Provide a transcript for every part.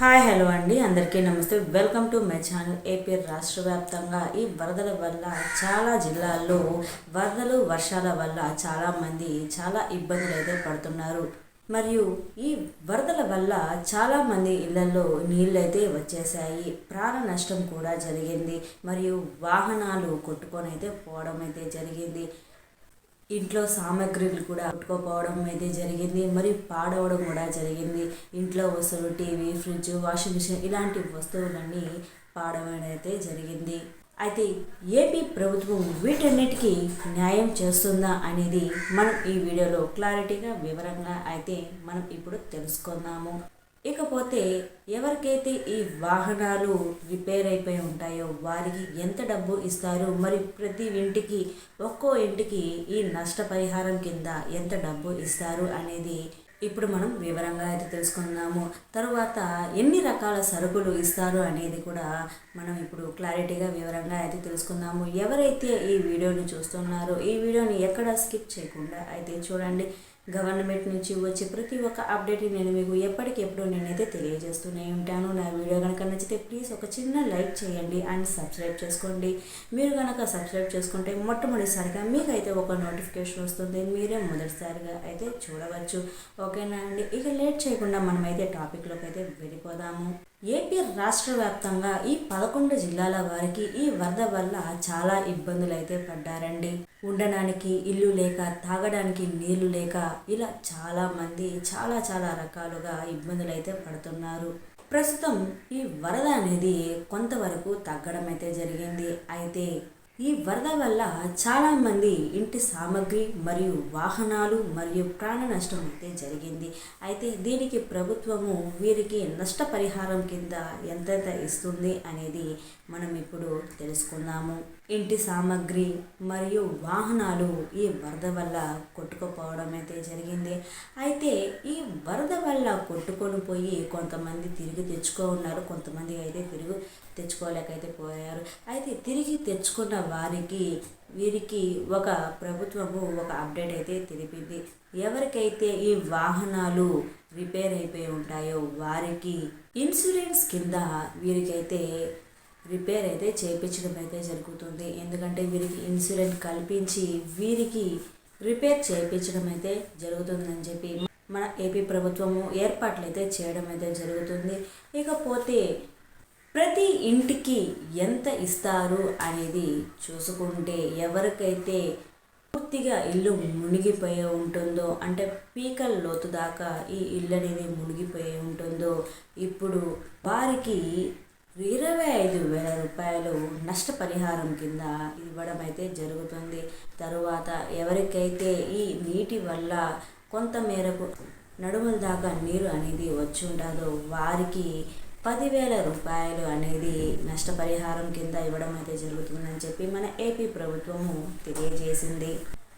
Hi hello అండి. అందరికీ నమస్తే. Welcome to my channel AP రాష్ట్ర వ్యాప్తంగా. ఈ వరదల వల్ల చాలా జిల్లాల్లో వరదలు వర్షాల వల్ల చాలామంది చాలా ఇబ్బందులు అయితే పడుతున్నారు. మరియు ఈ వరదల వల్ల చాలామంది ఇళ్ళలో నీళ్ళైతే వచ్చేసాయి ప్రాణ నష్టం కూడా జరిగింది. మరియు వాహనాలు కొట్టుకొని అయితే పోవడం అయితే జరిగింది. ఇంట్లో సామాగ్రిలు కూడా కొట్టుకోపోవడం అయితే జరిగింది. మరియు పాడవడం కూడా జరిగింది. ఇంట్లో వస్తువులు టీవీ ఫ్రిడ్జ్ వాషింగ్ మిషన్ ఇలాంటి వస్తువులన్నీ పాడవడం అయితే జరిగింది. అయితే ఏపీ ప్రభుత్వం వీటన్నిటికీ న్యాయం చేస్తుందా అనేది మనం ఈ వీడియోలో క్లారిటీగా వివరంగా అయితే మనం ఇప్పుడు తెలుసుకుందాము. ఇకపోతే ఎవరికైతే ఈ వాహనాలు రిపేర్ అయిపోయి ఉంటాయో వారికి ఎంత డబ్బు ఇస్తారు? మరి ప్రతి ఇంటికి ఒక్కో ఇంటికి ఈ నష్టపరిహారం కింద ఎంత డబ్బు ఇస్తారు అనేది ఇప్పుడు మనం వివరంగా అయితే తెలుసుకుందాము. తరువాత ఎన్ని రకాల సరుకులు ఇస్తారు అనేది కూడా మనం ఇప్పుడు క్లారిటీగా వివరంగా అయితే తెలుసుకుందాము. ఎవరైతే ఈ వీడియోని చూస్తున్నారో ఈ వీడియోని ఎక్కడ స్కిప్ చేయకుండా అయితే చూడండి. గవర్నమెంట్ నుంచి వచ్చే ప్రతి ఒక్క అప్డేట్ నేను మీకు ఎప్పటికెప్పుడు నేనైతే తెలియజేస్తూనే ఉంటాను. నా వీడియో కనుక నచ్చితే ప్లీజ్ ఒక చిన్న లైక్ చేయండి అండ్ సబ్స్క్రైబ్ చేసుకోండి. మీరు కనుక సబ్స్క్రైబ్ చేసుకుంటే మొట్టమొదటిసారిగా మీకైతే ఒక నోటిఫికేషన్ వస్తుంది. మీరే మొదటిసారిగా అయితే చూడవచ్చు. ఓకేనా అండి? ఇక లేట్ చేయకుండా మనమైతే టాపిక్లోకి అయితే వెళ్ళిపోదాము. ఏపీ రాష్ట్ర వ్యాప్తంగా ఈ పదకొండు జిల్లాల వారికి ఈ వరద వల్ల చాలా ఇబ్బందులు అయితే పడ్డారండి. ఉండడానికి ఇల్లు లేక తాగడానికి నీళ్ళు లేక ఇలా చాలా మంది చాలా చాలా రకాలుగా ఇబ్బందులు అయితే పడుతున్నారు. ప్రస్తుతం ఈ వరద అనేది కొంతవరకు తగ్గడం అయితే జరిగింది. అయితే ఈ వరద వల్ల చాలామంది ఇంటి సామాగ్రి మరియు వాహనాలు మరియు ప్రాణ నష్టం అయితే జరిగింది. అయితే దీనికి ప్రభుత్వము వీరికి నష్టపరిహారం కింద ఎంతెంత ఇస్తుంది అనేది మనం ఇప్పుడు తెలుసుకుందాము. ఇంటి సామాగ్రి మరియు వాహనాలు ఈ వరద వల్ల కొట్టుకుపోవడం అయితే జరిగింది. అయితే ఈ వరద వల్ల కొట్టుకొని పోయి కొంతమంది తిరిగి తెచ్చుకో ఉన్నారు. కొంతమంది అయితే తిరిగి తెచ్చుకోలేకైతే పోయారు. అయితే తిరిగి తెచ్చుకున్న వారికి వీరికి ఒక ప్రభుత్వము ఒక అప్డేట్ అయితే తెలిపింది. ఎవరికైతే ఈ వాహనాలు రిపేర్ అయిపోయి ఉంటాయో వారికి ఇన్సూరెన్స్ కింద వీరికైతే రిపేర్ అయితే చేయించడం అయితే జరుగుతుంది. ఎందుకంటే వీరికి ఇన్సూరెన్స్ కల్పించి వీరికి రిపేర్ చేయించడం అయితే జరుగుతుందని చెప్పి మన ఏపీ ప్రభుత్వము ఏర్పాట్లు అయితే చేయడం అయితే జరుగుతుంది. ఇకపోతే ప్రతి ఇంటికి ఎంత ఇస్తారు అనేది చూసుకుంటే ఎవరికైతే పూర్తిగా ఇల్లు మునిగిపోయి ఉంటుందో అంటే పీకల లోతు దాకా ఈ ఇల్లు అనేది మునిగిపోయి ఉంటుందో ఇప్పుడు వారికి ఇరవై ఐదు వేల రూపాయలు నష్టపరిహారం కింద ఇవ్వడం అయితే జరుగుతుంది. తరువాత ఎవరికైతే ఈ నీటి వల్ల కొంత మేరకు నడుముల దాకా నీరు అనేది వచ్చి ఉంటుందో వారికి పదివేల రూపాయలు అనేది నష్టపరిహారం కింద ఇవ్వడం అయితే జరుగుతుందని చెప్పి మన ఏపీ ప్రభుత్వము తెలియజేసింది.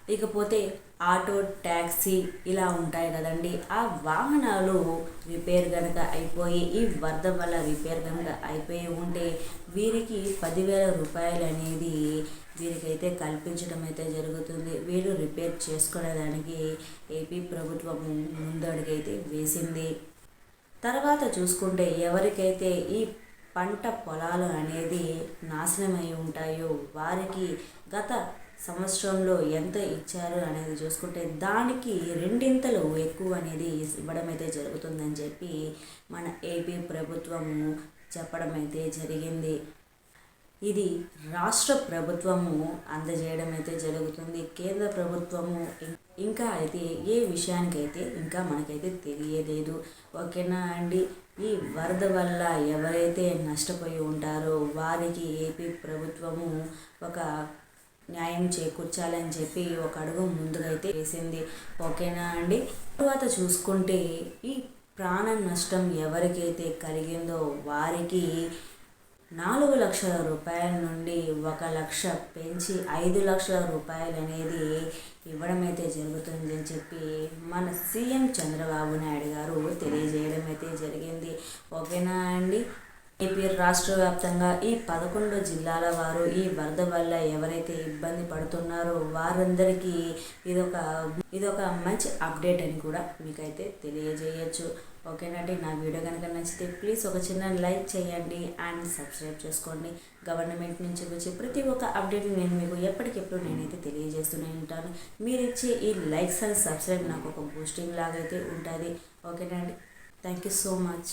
ఇకపోతే ఆటో ట్యాక్సీ ఇలా ఉంటాయి కదండి. ఆ వాహనాలు రిపేర్ కనుక అయిపోయి ఈ వరద వల్ల రిపేర్ కనుక అయిపోయి ఉంటే వీరికి పదివేల రూపాయలు అనేది వీరికైతే కల్పించడం అయితే జరుగుతుంది. వీరు రిపేర్ చేసుకునేదానికి ఏపీ ప్రభుత్వం ముందడుగైతే వేసింది. తర్వాత చూసుకుంటే ఎవరికైతే ఈ పంట పొలాలు అనేది నాశనమై ఉంటాయో వారికి గత సంవత్సరంలో ఎంత ఇచ్చారు అనేది చూసుకుంటే దానికి రెండింతలు ఎక్కువ అనేది ఇవ్వడం అయితే జరుగుతుందని చెప్పి మన ఏపీ ప్రభుత్వము చెప్పడం అయితే జరిగింది. ఇది రాష్ట్ర ప్రభుత్వము అందజేయడం అయితే జరుగుతుంది. కేంద్ర ప్రభుత్వము ఇంకా అయితే ఏ విషయానికైతే ఇంకా మనకైతే తెలియలేదు. ఓకేనా అండి? ఈ వరద వల్ల ఎవరైతే నష్టపోయి ఉంటారో వారికి ఏపీ ప్రభుత్వము ఒక న్యాయం చేకూర్చాలని చెప్పి ఒక అడుగు ముందుకైతే వేసింది. ఓకేనా అండి? తర్వాత చూసుకుంటే ఈ ప్రాణ నష్టం ఎవరికైతే కలిగిందో వారికి నాలుగు లక్షల రూపాయల నుండి ఒక లక్ష పెంచి ఐదు లక్షల రూపాయలు అనేది ఇవ్వడం అయితే జరుగుతుంది అని చెప్పి మన సీఎం చంద్రబాబు నాయుడు గారు తెలియజేయడం అయితే జరిగింది. ఓకేనా అండి? ఏపీ రాష్ట్ర వ్యాప్తంగా ఈ పదకొండు జిల్లాల వారు ఈ వరద వల్ల ఎవరైతే ఇబ్బంది పడుతున్నారో వారందరికీ ఇదొక ఇదొక మంచి అప్డేట్ అని కూడా మీకైతే తెలియజేయచ్చు. ఓకేనండి నా వీడియో కనుక నచ్చితే ప్లీజ్ ఒక చిన్న లైక్ చేయండి అండ్ సబ్స్క్రైబ్ చేసుకోండి. గవర్నమెంట్ నుంచి వచ్చే ప్రతి ఒక్క అప్డేట్ నేను మీకు ఎప్పటికెప్పుడు నేనైతే తెలియజేస్తూనే ఉంటాను. మీరు ఇచ్చే ఈ లైక్స్ అండ్ సబ్స్క్రైబ్ నాకు ఒక బూస్టింగ్ లాగైతే ఉంటుంది. ఓకేనండి థ్యాంక్ యూ సో మచ్.